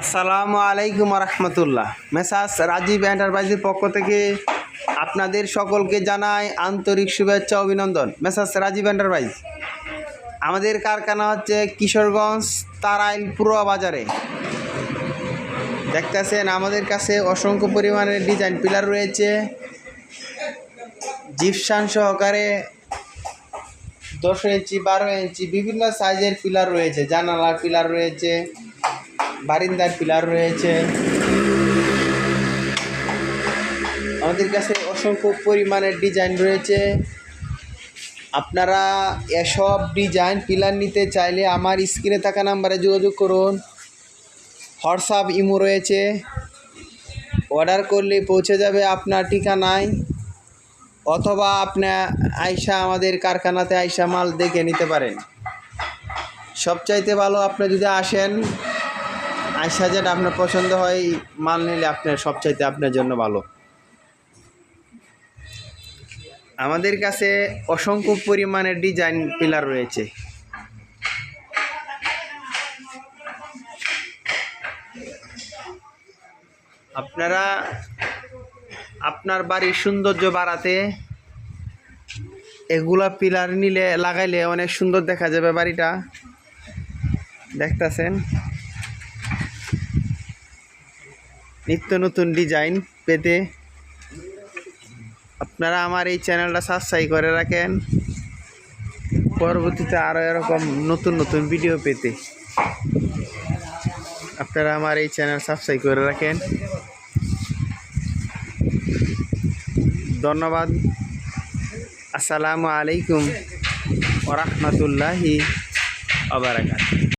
আসসালামু আলাইকুম রহমতুল্লাহ মেসাস রাজীব এন্টারপ্রাইজের পক্ষ থেকে আপনাদের সকলকে জানাই আন্তরিক শুভেচ্ছা অভিনন্দন। Messrs Rajib enterprise. আমাদের কারখানা হচ্ছে কিশোরগঞ্জ তারাইল পুরো বাজারে। দেখতেছেন, আমাদের কাছে অসংখ্য পরিমাণের ডিজাইন পিলার রয়েছে। জিপসান সহকারে দশ ইঞ্চি, বারো ইঞ্চি বিভিন্ন সাইজের পিলার রয়েছে, জানালার পিলার রয়েছে। বারিন্দার পিলার রয়েছে। আমাদের কাছে অসংখ্য পরিমাণের ডিজাইন রয়েছে। আপনারা এসব ডিজাইন, পিলার নিতে চাইলে আমার স্ক্রিনে থাকা নাম্বারে যোগাযোগ করুন। হোয়াটসঅ্যাপ, ইমো রয়েছে। অর্ডার করলে পৌঁছে যাবে আপনার ঠিকানায়। অথবা আপনার আয়সা আমাদের কারখানাতে আয়সা মাল দেখে নিতে পারেন। সবচাইতে ভালো আপনি যদি আসেন আয়সা যেটা আপনার পছন্দ হয়, মাল নিলে আপনার সবচাইতে আপনার জন্য ভালো। আমাদের কাছে অসংখ্য পরিমাণের ডিজাইন পিলার রয়েছে। আপনারা আপনার বাড়ির সৌন্দর্য বাড়াতে এগুলা পিলার নিলে, লাগাইলে অনেক সুন্দর দেখা যাবে বাড়িটা। দেখতেছেন? নিত্য নতুন ডিজাইন পেতে আপনারা আমার এই চ্যানেলটা সাবস্ক্রাইব করে রাখেন। পরবর্তীতে আরও এরকম নতুন নতুন ভিডিও পেতে আপনারা আমার এই চ্যানেল সাবস্ক্রাইব করে রাখেন। ধন্যবাদ। আসসালামু আলাইকুম ওরহমতুল্লাহি আবরাকাত